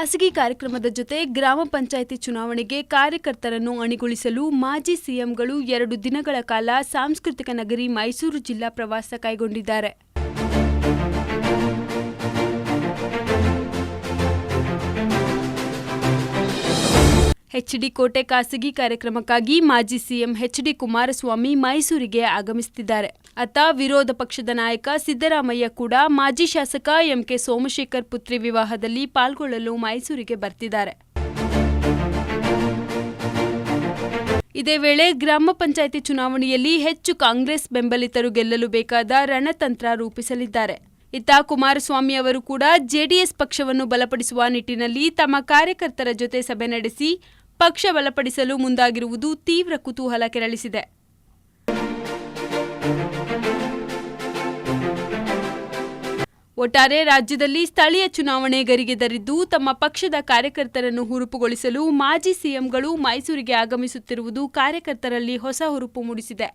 ಖಾಸಗಿ ಕಾರ್ಯಕ್ರಮದ ಜೊತೆ ಗ್ರಾಮ ಪಂಚಾಯಿತಿ ಚುನಾವಣೆಗೆ ಕಾರ್ಯಕರ್ತರನ್ನು ಅಣಿಗೊಳಿಸಲು ಮಾಜಿ ಸಿಎಂಗಳು ಎರಡು ದಿನಗಳ ಕಾಲ ಸಾಂಸ್ಕೃತಿಕ ನಗರಿ ಮೈಸೂರು ಜಿಲ್ಲಾ ಪ್ರವಾಸ ಕೈಗೊಂಡಿದ್ದಾರೆ. ಎಚ್ಡಿ ಕೋಟೆ ಖಾಸಗಿ ಕಾರ್ಯಕ್ರಮಕ್ಕಾಗಿ ಮಾಜಿ ಸಿಎಂ ಎಚ್ಡಿ ಕುಮಾರಸ್ವಾಮಿ ಮೈಸೂರಿಗೆ ಆಗಮಿಸುತ್ತಿದ್ದಾರೆ. ಅತ್ತ ವಿರೋಧ ಪಕ್ಷದ ನಾಯಕ ಸಿದ್ದರಾಮಯ್ಯ ಕೂಡ ಮಾಜಿ ಶಾಸಕ ಎಂಕೆ ಸೋಮಶೇಖರ್ ಪುತ್ರಿ ವಿವಾಹದಲ್ಲಿ ಪಾಲ್ಗೊಳ್ಳಲು ಮೈಸೂರಿಗೆ ಬರ್ತಿದ್ದಾರೆ. ಇದೇ ವೇಳೆ ಗ್ರಾಮ ಪಂಚಾಯಿತಿ ಚುನಾವಣೆಯಲ್ಲಿ ಹೆಚ್ಚು ಕಾಂಗ್ರೆಸ್ ಬೆಂಬಲಿತರು ಗೆಲ್ಲಲು ಬೇಕಾದ ರಣತಂತ್ರ ರೂಪಿಸಲಿದ್ದಾರೆ. ಇತ್ತ ಕುಮಾರಸ್ವಾಮಿ ಅವರು ಕೂಡ ಜೆಡಿಎಸ್ ಪಕ್ಷವನ್ನು ಬಲಪಡಿಸುವ ನಿಟ್ಟಿನಲ್ಲಿ ತಮ್ಮ ಕಾರ್ಯಕರ್ತರ ಜೊತೆ ಸಭೆ ನಡೆಸಿ ಪಕ್ಷ ಬಲಪಡಿಸಲು ಮುಂದಾಗಿರುವುದು ತೀವ್ರ ಕುತೂಹಲ ಕೆರಳಿಸಿದೆ. ಒಟ್ಟಾರೆ ರಾಜ್ಯದಲ್ಲಿ ಸ್ಥಳೀಯ ಚುನಾವಣೆ ಗರಿಗೆದರಿದ್ದು ತಮ್ಮ ಪಕ್ಷದ ಕಾರ್ಯಕರ್ತರನ್ನು ಹುರುಪುಗೊಳಿಸಲು ಮಾಜಿ ಸಿಎಂಗಳು ಮೈಸೂರಿಗೆ ಆಗಮಿಸುತ್ತಿರುವುದು ಕಾರ್ಯಕರ್ತರಲ್ಲಿ ಹೊಸ ಹುರುಪು ಮೂಡಿಸಿದೆ.